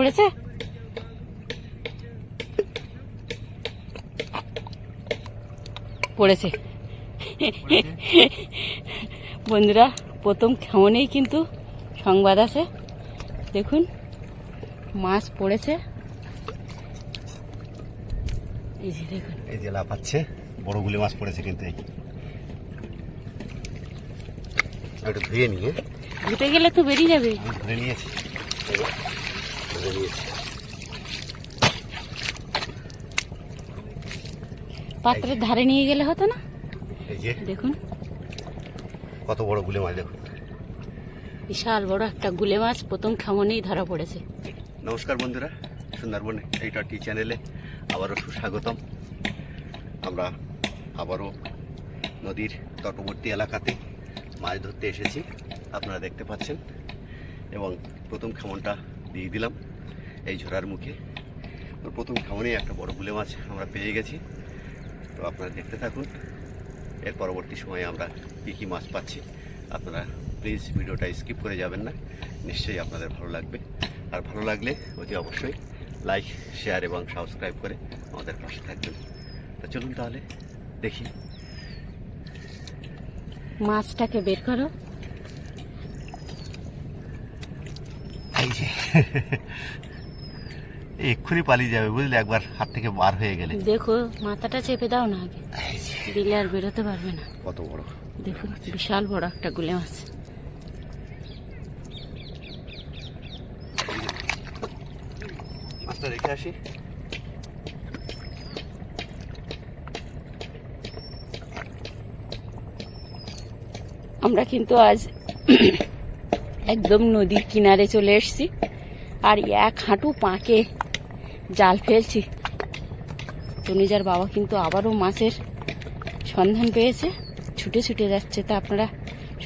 পড়েছে? পড়েছে। বন্ধুরা প্রথম খাওয়ানেই কিন্তু সংবাদ আছে দেখুন মাছ পড়েছে। এই যে দেখুন। এই যে লাফাচ্ছে। বড় গুলি মাছ পড়েছে কিন্তু একটু ধুয়ে নিয়ে। ধুতে গেলে তো বেরিয়ে যাবে। ধরে নিয়েছি ধরে নিয়েছি পাত্রের ধারে নিয়ে গেলে হতো না? এই যে। দেখুন। কত বড় গুলে মাছ দেখুন। বিশাল বড় একটা গুলে মাছ প্রথম খামনেই ধরা পড়েছে। নমস্কার বন্ধুরা সুন্দরবনে এইটা টি চ্যানেলে আবারও সুস্বাগতম। আমরা আবারও নদীর তটবর্তী এলাকাতে মাছ ধরতে এসেছি আপনারা দেখতে পাচ্ছেন। এবং প্রথম খামনটা দিয়ে দিলাম। এই ঝোড়ার মুখে। প্রথম খামনেই একটা বড় গুলে মাছ আমরা পেয়ে গেছি। তো আপনারা দেখতে থাকুন। এর পরবর্তী সময়ে আমরা কী কী মাছ পাচ্ছি আপনারা প্লিজ ভিডিওটা স্কিপ করে যাবেন না। নিশ্চয়ই আপনাদের ভালো লাগবে। আর ভালো লাগলে অতি অবশ্যই লাইক শেয়ার এবং সাবস্ক্রাইব করে আমাদের পাশে থাকবেন। তো চলুন তাহলে দেখি। মাছটাকে বের করো। এই যে। এক্ষুনি পালিয়ে যাবে বুঝলে একবার হাত থেকে বার হয়ে গেলে। দেখো মাথাটা চেপে দাও না আগে। দিলে আর বেরোতে পারবে না। কত বড়। দেখুন বিশাল বড় একটা গুলে মাছ মাছটা রেখে আসি। আমরা কিন্তু আজ একদম নদীর কিনারে চলে এসেছি। আর এক হাঁটু পাঁকে জাল ফেলছি। তনুজার বাবা কিন্তু আবারও মাছের সন্ধান পেয়েছে। ছুটে ছুটে যাচ্ছে। তা আপনারা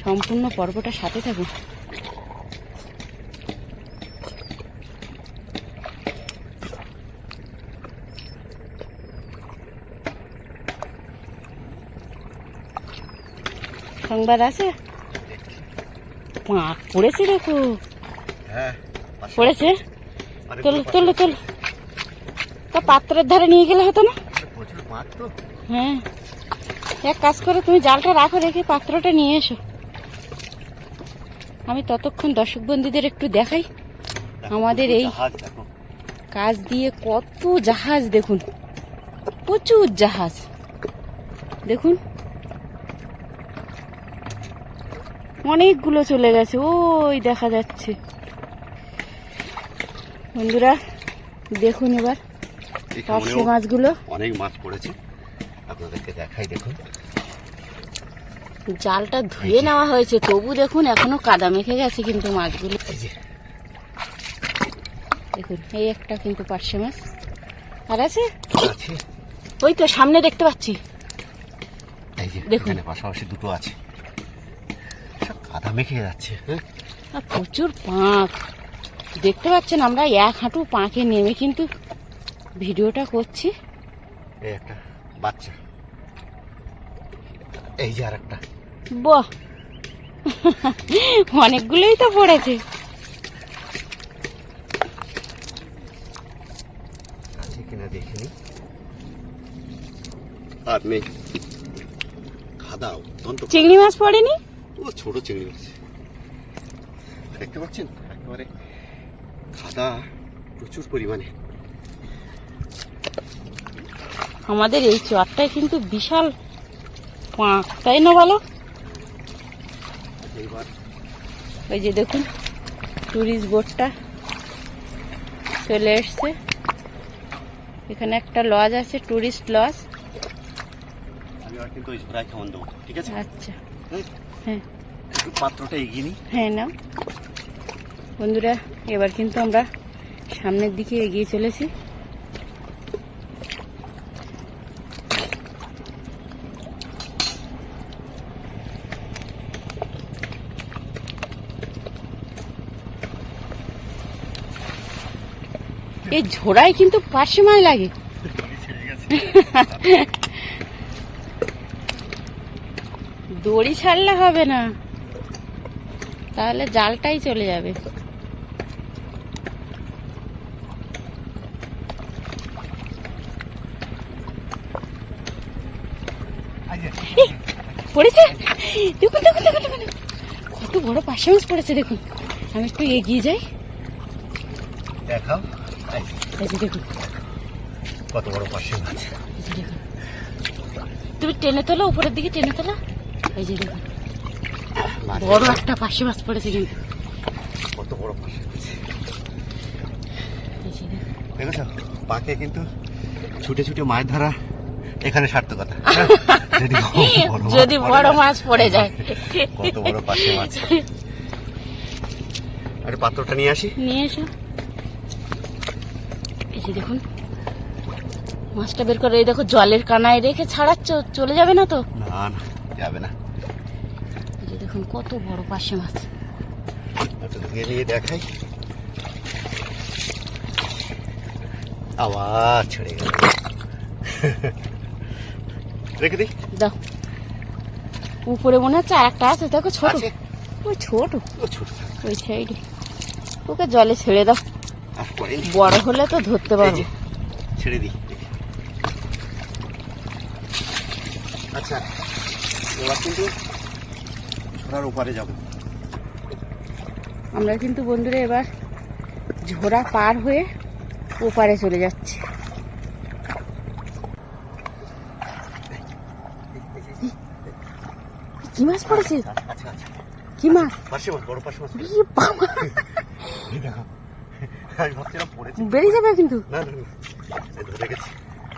সম্পূর্ণ পর্বটা সাথে থাকুন। সংবাদ আছে? পড়েছে দেখো হ্যাঁ পড়েছে? তোলো তোলো তোলো। তা পাত্রের ধারে নিয়ে গেলে হতো না? হ্যাঁ। এক কাজ করে তুমি জালটা রাখো রেখে পাত্রটা নিয়ে এসো। আমি ততক্ষণ দর্শক বন্ধুদের একটু দেখাই। আমাদের এই- কাজ দিয়ে কত জাহাজ দেখুন। প্রচুর জাহাজ। দেখুন। অনেকগুলো চলে গেছে ওই দেখা যাচ্ছে। বন্ধুরা দেখুন এবার। পার্শে মাছগুলো অনেক মাছ পড়েছে। আপনাদেরকে দেখাই দেখুন। জালটা ধুয়ে নেওয়া হয়েছে তবু দেখুন এখনও কাদা মেখে গেছে কিন্তু মাছগুলো। দেখুন এই একটা কিন্তু পার্শে মাছ। আর আছে? আছে। ওই তো সামনে দেখতে পাচ্ছি। দেখুন। পাশাপাশি দুটো আছে। কাদা মেখে যাচ্ছে হ্যাঁ? প্রচুর পাঁক। দেখতে পাচ্ছেন আমরা এক হাঁটু পাঁকে নেমে কিন্তু ভিডিওটা করছি। এই একটা বাচ্চা। এই যে আর একটা বাহ! অনেকগুলোই তো পড়েছে। আছে কিনা দেখিনি আর নেই। খাদা অত্যন্ত চিংড়ি মাছ পড়েনি? ও ছোট চিংড়ি মাছ। দেখতে পাচ্ছেন? একেবারে খাদা প্রচুর পরিমাণে। আমাদের এই চরটায় কিন্তু বিশাল পাঁক তাই না বলো? ওই যে দেখুন ট্যুরিস্ট বোটটা চলে এসছে। এখানে একটা লজ আছে লজ আছে? আচ্ছা। হ্যাঁ। পাত্রটা এগিয়ে নিই। হ্যাঁ না বন্ধুরা এবার কিন্তু আমরা সামনের দিকে এগিয়ে চলেছি। এই ঝোড়ায় কিন্তু পাশে মাই লাগে। দড়ি ছাড়লে হবে না। তাহলে জালটাই চলে যাবে। কত বড় পাশে মাছ পড়েছে, দেখুন। আমি একটু এগিয়ে যাই। দেখাও। এই, এই যে দেখুন কত বড় পাশে। মাছ দেখুন তুমি টেনে তোলো উপরের দিকে টেনে তোলো। এই যে দেখুন বড় একটা পাশে মাছ পড়েছে কিন্তু। কত বড় পাশে। দেখেছ? পাকে কিন্তু ছুটে ছুটে মাছ ধরা এখানে সার্থকতা। বড় যদি বড় মাছ পড়ে। যায়। কত বড় পাশে মাছ। আরে পাত্রটা নিয়ে আসি। নিয়ে এসো। এই যে দেখুন মাছটা বের করে এই দেখো জলের কানায় রেখে ছাড়াচ্ছ চলে যাবে না তো? না না যাবে না। এই যে দেখুন কত বড় পাশে মাছ। দেখাই। আবার ছেড়ে গেল। রেখে দিই। দাও। উপরে মনে হচ্ছে আর একটা আছে দেখো ছোট। ওই ছোট। ও ছোট। ওই সাইডে। ওকে জলে ছেড়ে দাও। বড় হলে তো ধরতে পারব। ছেড়ে দিই আচ্ছা এবার কিন্তু ছোড়ার ওপারে যাব। আমরা কিন্তু বন্ধুরা এবার ঝোড়া পার হয়ে ওপারে চলে যাচ্ছি। কি মাছ পড়েছে? আচ্ছা আচ্ছা কি মাছ? বড় পাশে মাছ! দেখো। বেরিয়ে যাবে কিন্তু।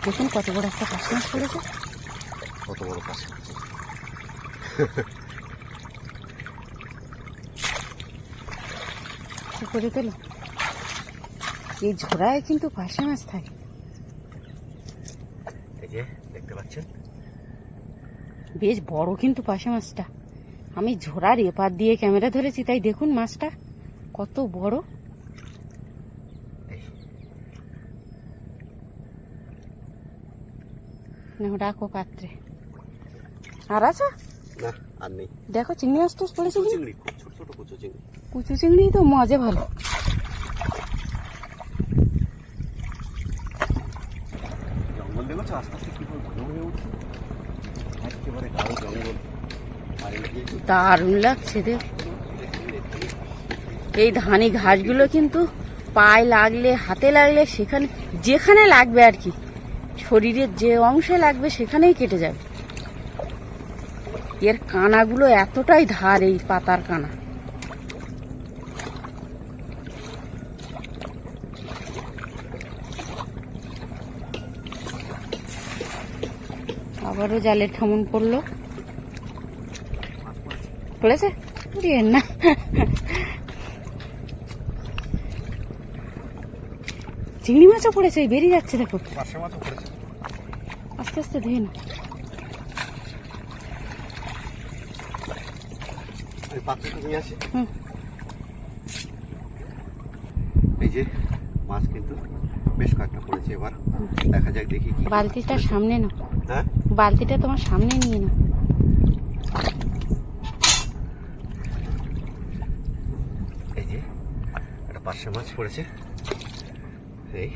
দেখুন কত বড় একটা পাশ মাছ পড়েছে। কত বড় পাশে করে তোলো এই ঝোড়ায় কিন্তু পাশে মাছ থাকে। দেখতে পাচ্ছেন? বেশ বড় কিন্তু পাশে মাছটা। আমি ঝোড়ার এপার দিয়ে ক্যামেরা ধরেছি তাই দেখুন মাছটা কত বড় এই নাও রাখো পাত্রে আর আছে? দেখো চিংড়ি মাছ টাছ পড়েছে কুচু চিংড়ি। তো মজা ভালো। হয়ে দারুণ লাগছে দেখ এই ধানি ঘাসগুলো কিন্তু পায়ে লাগলে হাতে লাগলে সেখানে যেখানে লাগবে আর কি। শরীরের যে অংশে লাগবে সেখানেই কেটে যাবে। এর কানাগুলো এতটাই ধার এই পাতার কানা। আবারও জালের ঠামন পড়ল। পড়েছে না। চিংড়ি মাছও পড়েছে বেরিয়ে যাচ্ছে দেখো। আস্তে আস্তে না। হুম। এই যে মাছ কিন্তু বেশ কয়েকটা পড়েছে এবার। দেখা যাক দেখি বালতিটা সামনে নাও। হ্যাঁ? বালতিটা তোমার সামনে নিয়ে নাও। এই যে একটা পার্শে মাছ পড়েছে। এই।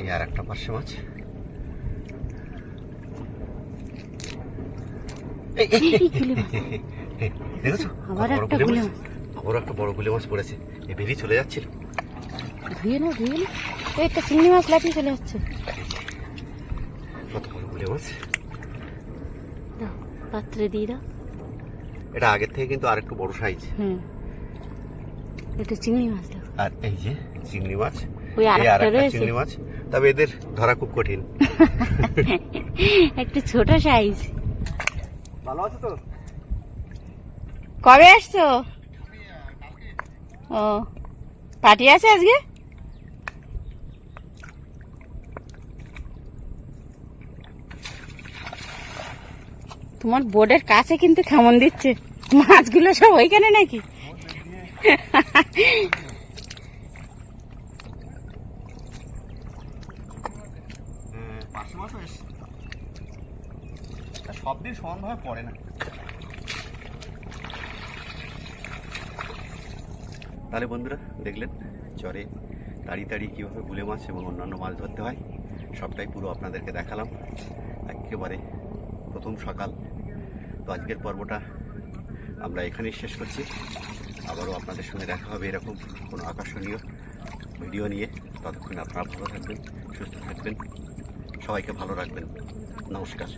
এই আর একটা পার্শে মাছ। দেখেছ? আবার একটা বড় গুলে পড়েছে। এই বেরিয়ে চলে যাচ্ছিল। ধুয়ে নাও ধুয়ে নাও। একটা চিংড়ি মাছ লাফিয়ে চলে যাচ্ছে কত বড় গুলে মাছ। পাত্রে দিয়ে দাও। এটা আগের থেকে কিন্তু আর একটু বড় সাইজ হুম। এটা চিংড়ি মাছ আর এই যে চিংড়ি মাছ ওই আরেকটা রয়েছে। চিংড়ি মাছ। তবে এদের ধরা খুব কঠিন। একটু ছোট সাইজ ভালো আছে তো? কবে আসছো? ও পার্টি আছে আজকে? তোমার বোর্ডের কাছে কিন্তু কেমন দিচ্ছে? মাছগুলো সব ওইখানে নাকি? সব দিন সমানভাবে পড়ে না তাহলে বন্ধুরা, দেখলেন চরে তাড়ি তাড়ি কীভাবে বুলে মাছ এবং অন্যান্য মাছ ধরতে হয়, সবটাই পুরো আপনাদেরকে দেখালাম। একেবারে প্রথম সকাল। তো আজকের পর্বটা আমরা এখানেই শেষ করছি। আবারও আপনাদের সঙ্গে দেখা হবে এরকম কোনো আকর্ষণীয় ভিডিও নিয়ে। ততক্ষণ আপনারা ভালো থাকবেন, সুস্থ থাকবেন। সবাইকে ভালো রাখবেন। নমস্কার।